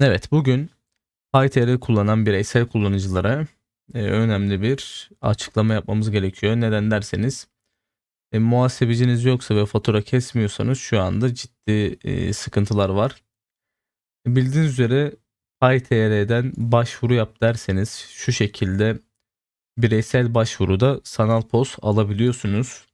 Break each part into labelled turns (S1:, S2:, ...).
S1: Evet, bugün PyTR kullanan bireysel kullanıcılara e, önemli bir açıklama yapmamız gerekiyor. Neden derseniz e, muhasebeciniz yoksa ve fatura kesmiyorsanız şu anda ciddi e, sıkıntılar var. Bildiğiniz üzere PyTR'den başvuru yap derseniz şu şekilde bireysel başvuruda sanal poz alabiliyorsunuz.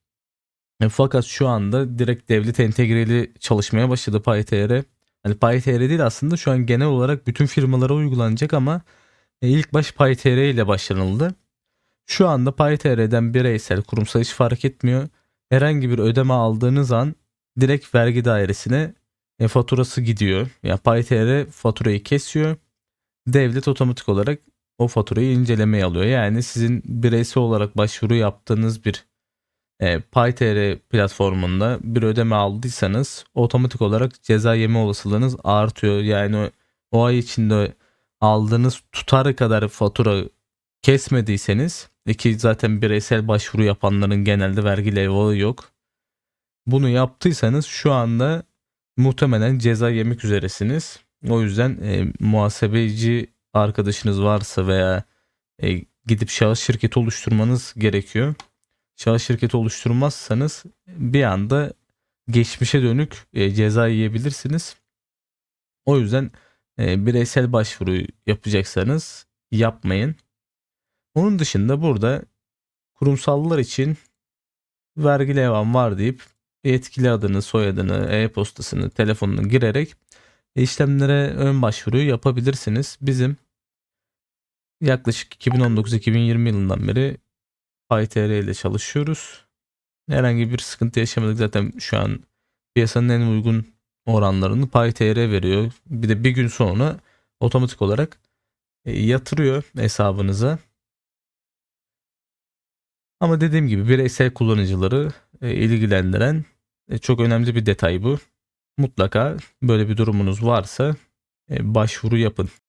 S1: E, fakat şu anda direkt devlet entegreli çalışmaya başladı PyTR. Hani PyTR değil aslında şu an genel olarak bütün firmalara uygulanacak ama e, ilk baş PyTR ile başlanıldı. Şu anda PyTR'den bireysel kurumsal hiç fark etmiyor. Herhangi bir ödeme aldığınız an direkt vergi dairesine e, faturası gidiyor. Yani PyTR faturayı kesiyor. Devlet otomatik olarak o faturayı incelemeye alıyor. Yani sizin bireysel olarak başvuru yaptığınız bir e, PyTR platformunda bir ödeme aldıysanız otomatik olarak ceza yeme olasılığınız artıyor. Yani o, ay içinde aldığınız tutarı kadar fatura kesmediyseniz ki zaten bireysel başvuru yapanların genelde vergi levhalı yok. Bunu yaptıysanız şu anda muhtemelen ceza yemek üzeresiniz. O yüzden e, muhasebeci arkadaşınız varsa veya e, gidip şahıs şirketi oluşturmanız gerekiyor şahıs şirketi oluşturmazsanız bir anda geçmişe dönük e, ceza yiyebilirsiniz. O yüzden e, bireysel başvuru yapacaksanız yapmayın. Onun dışında burada kurumsallar için vergi levham var deyip yetkili adını, soyadını, e-postasını, telefonunu girerek işlemlere ön başvuru yapabilirsiniz. Bizim yaklaşık 2019-2020 yılından beri PyTR ile çalışıyoruz. Herhangi bir sıkıntı yaşamadık. Zaten şu an piyasanın en uygun oranlarını PyTR veriyor. Bir de bir gün sonra otomatik olarak e, yatırıyor hesabınıza. Ama dediğim gibi bireysel kullanıcıları e, ilgilendiren e, çok önemli bir detay bu. Mutlaka böyle bir durumunuz varsa başvuru yapın.